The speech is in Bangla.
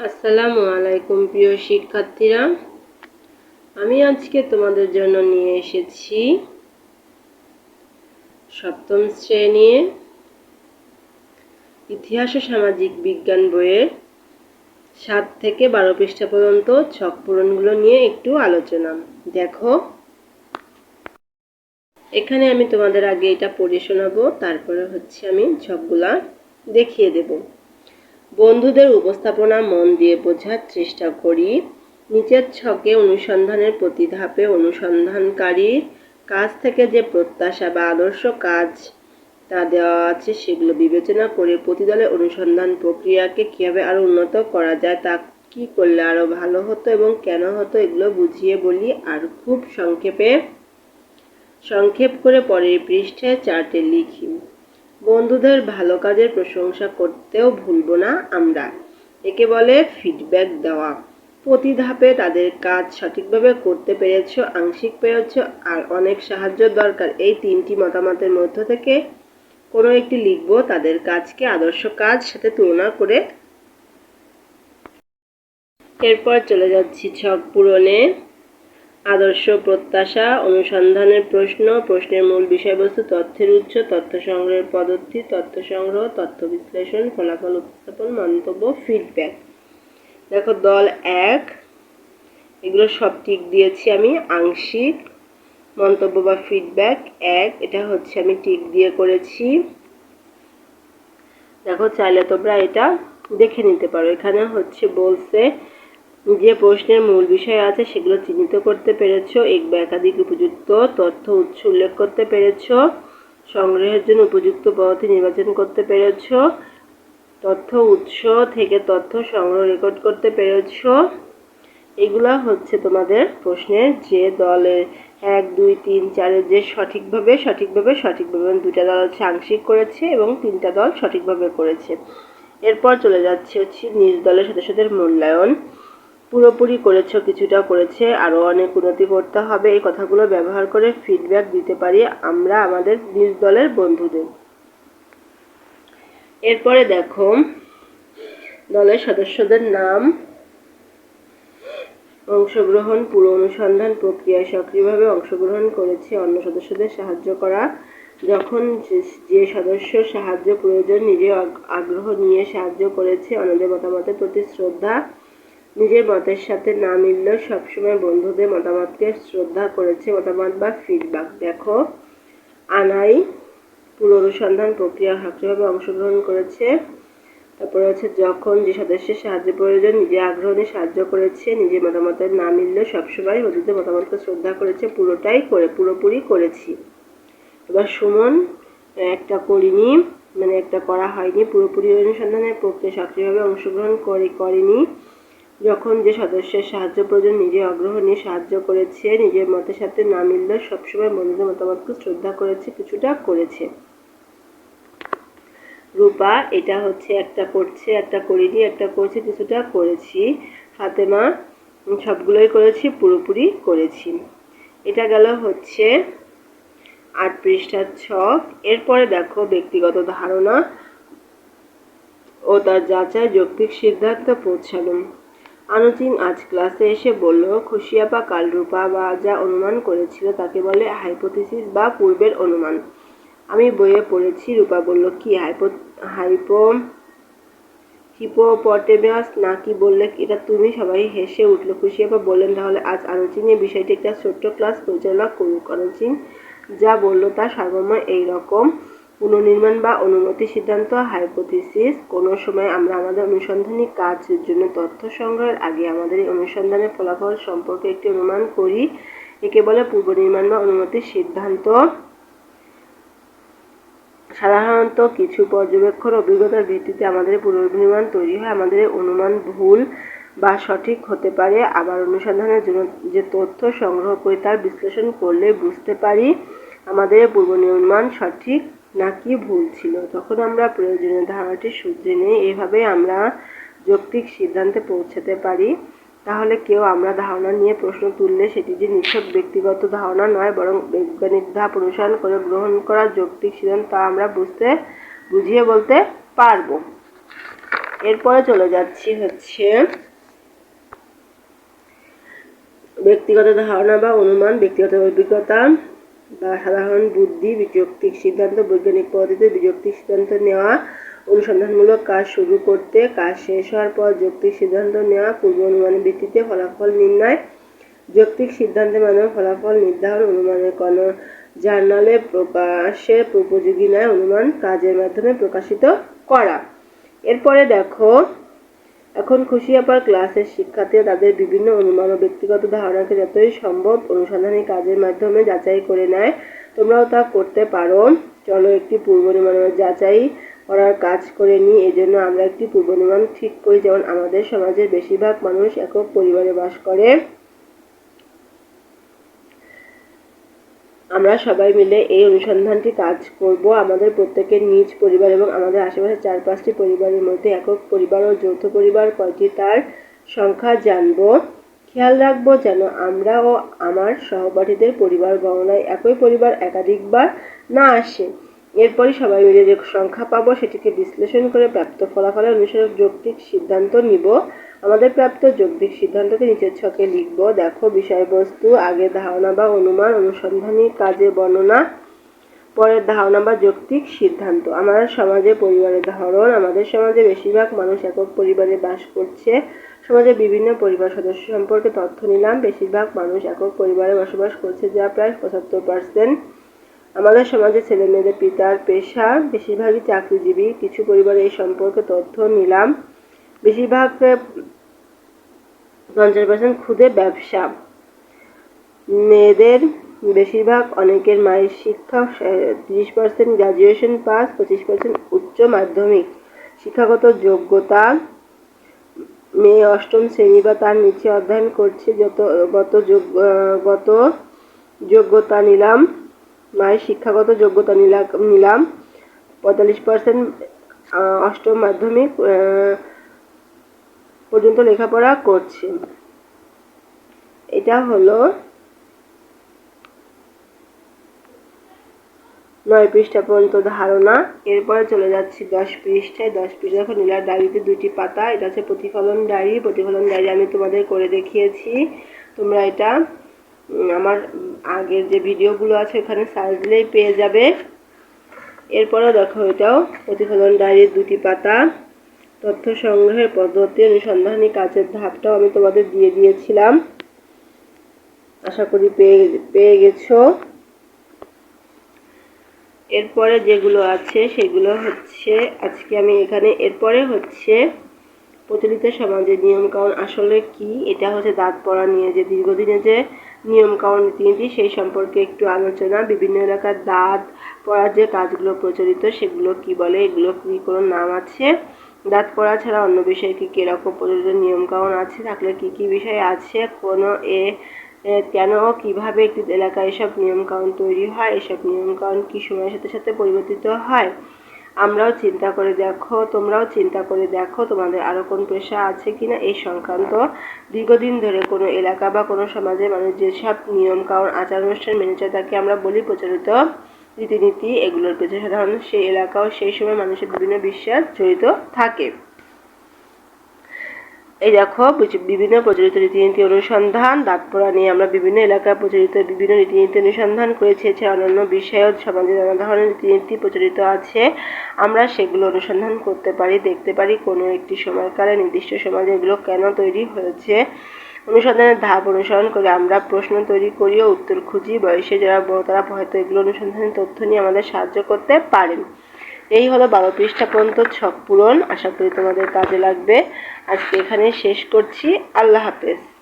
আসসালামু আলাইকুম প্রিয় শিক্ষার্থীরা। আমি আজকে তোমাদের জন্য নিয়ে এসেছি সপ্তম শ্রেণির ইতিহাস ও সামাজিক বিজ্ঞান বইয়ের সাত থেকে বারো পৃষ্ঠা পর্যন্ত ছক পূরণগুলো নিয়ে একটু আলোচনা। দেখো, এখানে আমি তোমাদের আগে এটা পড়ে শোনাবো, তারপরে হচ্ছে আমি ছকগুলা দেখিয়ে দেবো। বন্ধুদের উপস্থাপনা মন দিয়ে বোঝার চেষ্টা করি। নিচের ছকে অনুসন্ধানের প্রতি ধাপে অনুসন্ধানকারীর কাছ থেকে যে প্রত্যাশা বা আদর্শ কাজ তা দেওয়া আছে, সেগুলো বিবেচনা করে প্রতিদলের অনুসন্ধান প্রক্রিয়াকে কীভাবে আরও উন্নত করা যায়, তা কি করলে আরও ভালো হতো এবং কেন হতো, এগুলো বুঝিয়ে বলি আর খুব সংক্ষেপে। সংক্ষেপ করে পরের পৃষ্ঠে চার্টে লিখি। বন্ধুদের ভালো কাজের প্রশংসা করতেও ভুলব না আমরা। একে বলে ফিডব্যাক দেওয়া। প্রতি ধাপে তাদের কাজ সঠিকভাবে করতে পেরেছ, আংশিক পেরেছ, আর অনেক সাহায্য দরকার। এই তিনটি মতামতের মধ্য থেকে কোনো একটি লিখব তাদের কাজকে আদর্শ কাজ সাথে তুলনা করে। এরপর চলে যাচ্ছি ছক পূরণে। আদর্শ প্রত্যাশা, অনুসন্ধানের প্রশ্ন, প্রশ্নের মূল বিষয়বস্তু, তথ্যের উৎস, তথ্য সংগ্রহের পদ্ধতি, তথ্য সংগ্রহ, তথ্য বিশ্লেষণ, ফলাফল উপস্থাপন, মন্তব্য ফিডব্যাক দেখো, দল এক, এগুলো সব টিক দিয়েছি আমি, আংশিক, মন্তব্য বা ফিডব্যাক এক, এটা হচ্ছে আমি টিক দিয়ে করেছি। দেখো, চাইলে তোমরা এটা দেখে নিতে পারো। এখানে হচ্ছে বলছে যে প্রশ্নের মূল বিষয় আছে সেগুলো চিহ্নিত করতে পেরেছ এক বা একাধিক উপযুক্ত তথ্য উৎস উল্লেখ করতে পেরেছ, সংগ্রহের জন্য উপযুক্ত পদ্ধতি নির্বাচন করতে পেরেছ, তথ্য উৎস থেকে তথ্য সংগ্রহ রেকর্ড করতে পেরেছ। এগুলা হচ্ছে তোমাদের প্রশ্নের যে দলের এক, দুই, তিন চারের যে সঠিকভাবে সঠিকভাবে সঠিকভাবে দুটা দল হচ্ছে আংশিক করেছে এবং তিনটা দল সঠিকভাবে করেছে। এরপর চলে যাচ্ছে হচ্ছে নিজ দলের সদস্যদের মূল্যায়ন। পুরোপুরি করেছ, কিছুটা করেছে আরও অনেক উন্নতি করতে হবে। এই কথাগুলো ব্যবহার করে ফিডব্যাক দিতে পারি আমরা আমাদের নিজ দলের বন্ধুদের। এরপরে দেখো, দলের সদস্যদের নাম, অংশগ্রহণ, পুরো অনুসন্ধান প্রক্রিয়ায় সক্রিয়ভাবে অংশগ্রহণ করেছে, অন্য সদস্যদের সাহায্য করা। যখন যে সদস্য সাহায্য প্রয়োজন, নিজে আগ্রহ নিয়ে সাহায্য করেছে, অন্যদের মতামতের প্রতি শ্রদ্ধা নিজের মতের সাথে না মিললেও সবসময় বন্ধুদের মতামতকে শ্রদ্ধা করেছে মতামত বা ফিডব্যাক দেখো, আনাই পুরো অনুসন্ধান প্রক্রিয়া সক্রিয়ভাবে অংশগ্রহণ করেছে। তারপরে হচ্ছে যখন যে সদস্যের সাহায্য প্রয়োজন, নিজে আগ্রহ নিয়ে সাহায্য করেছে, নিজের মতামতের না মিললেও সবসময় অতীতের মতামতকে শ্রদ্ধা করেছে, পুরোটাই করে, পুরোপুরি করেছি। এবার সুমন, একটা করিনি মানে একটা করা হয়নি, পুরোপুরি অনুসন্ধানের প্রক্রিয়া সক্রিয়ভাবে অংশগ্রহণ করে, করেনি। যখন যে সদস্যের সাহায্য প্রয়োজন, নিজে আগ্রহ নিয়ে সাহায্য করেছে, নিজের মতের সাথে না মিললেও সবসময় বন্ধুদের মতামতকে শ্রদ্ধা করেছে, কিছুটা করেছে। রূপা, এটা হচ্ছে একটা করছে, একটা করিনি, একটা করছে, কিছুটা করেছি। ফাতেমা, সবগুলোই করেছি, পুরোপুরি করেছি। এটা গেল হচ্ছে আট পৃষ্ঠার ছক। এরপরে দেখো ব্যক্তিগত ধারণা ও তার যাচাই, যৌক্তিক সিদ্ধান্ত পৌঁছানো। আনুচিন আজ ক্লাসে এসে বলল, খুশিয়াপা কাল রূপা বা যা অনুমান করেছিল তাকে বলে হাইপোথিসিস বা পূর্বের অনুমান। আমি বইয়ে পড়েছি, রূপা বলল, কি হাইপো হাইপো হিপোপটেমাস না কি বললে এটা তুমি? সবাই হেসে উঠল, খুশিয়াপা বললেন, তাহলে আজ আনুচিন এই বিষয়টি একটা ছোট্ট ক্লাস পরিচালনা করুক। আনুচিন যা বলল তা সর্বময় এইরকম পুনর্নির্মাণ বা অনুমতি সিদ্ধান্ত, হাইপোথিসিস, কোনো সময় আমরা আমাদের অনুসন্ধানী কাজের জন্য তথ্য সংগ্রহের আগে আমাদের এই অনুসন্ধানের ফলাফল সম্পর্কে একটি অনুমান করি। একে বলে পূর্ব নির্মাণ বা অনুমতির সিদ্ধান্ত। সাধারণত কিছু পর্যবেক্ষণ অভিজ্ঞতার ভিত্তিতে আমাদের পুনর্নির্মাণ তৈরি হয়। আমাদের অনুমান ভুল বা সঠিক হতে পারে। আবার অনুসন্ধানের জন্য যে তথ্য সংগ্রহ করে তার বিশ্লেষণ করলে বুঝতে পারি। আমাদের পূর্ব নির্মাণ সঠিক নাকি ভুল ছিল। তখন আমরা প্রয়োজনীয় ধারণাটি শুধরে নিই এভাবে আমরা যৌক্তিক সিদ্ধান্তে পৌঁছাতে পারি। তাহলে কেউ আমরা ধারণা নিয়ে প্রশ্ন তুললে সেটি যে নিছক ব্যক্তিগত ধারণা নয়, বরং বৈজ্ঞানিক ধাপ অনুসরণ করে গ্রহণ করা যৌক্তিক সিদ্ধান্ত তা আমরা বুঝতে, বুঝিয়ে বলতে পারব। এরপরে চলে যাচ্ছি হচ্ছে ব্যক্তিগত ধারণা বা অনুমান, ব্যক্তিগত অভিজ্ঞতা সাধারণ বুদ্ধি বিযৌক্তিক সিদ্ধান্ত, বৈজ্ঞানিক পদ্ধতিতে বিযৌক্তিক সিদ্ধান্ত নেওয়া, অনুসন্ধানমূলক কাজ শুরু করতে, কাজ শেষ হওয়ার পর যৌক্তিক সিদ্ধান্ত নেওয়া, পূর্ব অনুমানের ভিত্তিতে ফলাফল নির্ণয়, যৌক্তিক সিদ্ধান্তের মাধ্যমে ফলাফল নির্ধারণ, অনুমানের কোনো জার্নালে প্রকাশের উপযোগী নয় অনুমান কাজের মাধ্যমে প্রকাশিত করা। এরপরে দেখো এখন খুশি আপার ক্লাসের শিক্ষার্থীরা তাদের বিভিন্ন অনুমান ও ব্যক্তিগত ধারণাকে যতই সম্ভব অনুসন্ধানী কাজের মাধ্যমে যাচাই করে নেয়। তোমরাও তা করতে পারো। চলো একটি পূর্বানুমান যাচাই করার কাজ করে নিই। এজন্য আমরা একটি পূর্বানুমান ঠিক করি, যেমন আমাদের সমাজের বেশিরভাগ মানুষ একক পরিবারে বাস করে। আমরা সবাই মিলে এই অনুসন্ধানটি কাজ করব। আমাদের প্রত্যেকের নিজ পরিবার এবং আমাদের আশেপাশে চার পাঁচটি পরিবারের মধ্যে একক পরিবার ও যৌথ পরিবার কয়টি তার সংখ্যা জানব। খেয়াল রাখব যেন আমরা ও আমার সহপাঠীদের পরিবার গণনায় একই পরিবার একাধিকবার না আসে। এরপরই সবাই মিলে যে সংখ্যা পাবো সেটিকে বিশ্লেষণ করে প্রাপ্ত ফলাফলের অনুসারে যৌক্তিক সিদ্ধান্ত নিব। আমাদের প্রাপ্ত যৌক্তিক সিদ্ধান্তকে নিচের ছকে লিখব। দেখো, বিষয়বস্তু আগে ধারণা বা অনুমান, অনুসন্ধানী কাজে বর্ণনা, পরের ধারণা বা যৌক্তিক সিদ্ধান্ত। আমাদের সমাজে পরিবারের ধরন, আমাদের সমাজে বেশিরভাগ মানুষ একক পরিবারে বাস করছে। সমাজের বিভিন্ন পরিবার সদস্য সম্পর্কে তথ্য নিলাম। বেশিরভাগ মানুষ একক পরিবারে বসবাস করছে, যা প্রায় পঁচাত্তর পার্সেন্ট আমাদের সমাজে ছেলে মেয়েদের পিতার পেশা, বেশিরভাগই চাকরিজীবী। কিছু পরিবারে এই সম্পর্কে তথ্য নিলাম। বেশিরভাগ পঞ্চাশ পার্সেন্ট খুদে ব্যবসা। মেয়েদের বেশিরভাগ অনেকের মায়ের শিক্ষা তিরিশ পার্সেন্ট গ্রাজুয়েশন পাস পঁচিশ পার্সেন্ট উচ্চ মাধ্যমিক। শিক্ষাগত যোগ্যতা, মেয়ে অষ্টম শ্রেণি বা তার নিচে অধ্যয়ন করছে, যত, গত গত যোগ্যতা নিলাম, মায়ের শিক্ষাগত যোগ্যতা নিলাম পঁয়তাল্লিশ পার্সেন্ট অষ্টম মাধ্যমিক পর্যন্ত লেখাপড়া করছে। এটা হলো নয় পৃষ্ঠা পর্যন্ত ধারণা। এরপরে চলে যাচ্ছি দশ পৃষ্ঠায়। দশ পৃষ্ঠা দেখো, নীলার ডায়েরিতে দুটি পাতা। এটা হচ্ছে প্রতিফলন ডায়েরি। প্রতিফলন ডায়েরি আমি তোমাদের করে দেখিয়েছি। তোমরা এটা আমার আগের যে ভিডিওগুলো আছে ওখানে সার্চ দিলেই পেয়ে যাবে। এরপরেও দেখো এটাও, প্রতিফলন ডায়েরির দুটি পাতা। তথ্য সংগ্রহের পদ্ধতি অনুসন্ধানী কাজের ধাপটাও আমি তোমাদের দিয়ে দিয়েছিলাম। আশা করি পেয়ে পেয়ে গেছো। এরপরে যেগুলো আছে সেগুলো হচ্ছে, আজকে আমি এখানে, এরপরে হচ্ছে প্রচলিত সমাজের নিয়মকানুন আসলে কি? এটা হচ্ছে দাঁত পড়া নিয়ে যে দীর্ঘদিনে যে নিয়মকানুন রীতিনীতি সেই সম্পর্কে একটু আলোচনা। বিভিন্ন এলাকার দাঁত পড়ার যে কাজগুলো প্রচলিত, সেগুলো কি বলে, এগুলো কি কোনো নাম আছে? দাঁত পড়া ছাড়া অন্য বিষয়ে কি কীরকম প্রচলিত নিয়মকানুন আছে? থাকলে কি কি বিষয় আছে? কোনো এ কেন কীভাবে একটি এলাকায় এসব নিয়মকানুন তৈরি হয়? এসব নিয়মকানুন কি সময়ের সাথে সাথে পরিবর্তিত হয়? আমরাও চিন্তা করে দেখো, তোমরাও চিন্তা করে দেখো, তোমাদের আরও কোন পেশা আছে কিনা? এই সংক্রান্ত দীর্ঘদিন ধরে কোনো এলাকা বা কোনো সমাজে মানুষ যেসব নিয়ম কারণ আচার অনুষ্ঠান মেনে চলে, তাকে আমরা বলি প্রচলিত রীতিনীতি এগুলোর পেছনে সাধারণত সেই এলাকা ও সেই সময় মানুষের বিভিন্ন বিশ্বাস জড়িত থাকে। এই দেখো বিভিন্ন প্রচলিত রীতিনীতি অনুসন্ধান, দাঁত পড়া নিয়ে আমরা বিভিন্ন এলাকায় প্রচলিত বিভিন্ন রীতিনীতি অনুসন্ধান করেছি, এছাড়া অন্যান্য বিষয়েও সমাজে নানা ধরনের রীতিনীতি প্রচলিত আছে। আমরা সেগুলো অনুসন্ধান করতে পারি, দেখতে পারি কোনো একটি সময়কালে নির্দিষ্ট সমাজে এগুলো কেন তৈরি হয়েছে। অনুসন্ধানের ধাপ অনুসরণ করে আমরা প্রশ্ন তৈরি করি ও উত্তর খুঁজি। বয়সে যারা বড় তারা হয়তো এগুলো অনুসন্ধানের তথ্য নিয়ে আমাদের সাহায্য করতে পারেন। এই হলো বারো পৃষ্ঠা পর্যন্ত ছক পূরণ। আশা করি তোমাদের কাজে লাগবে। আজকে এখানে শেষ করছি। আল্লাহ হাফেজ।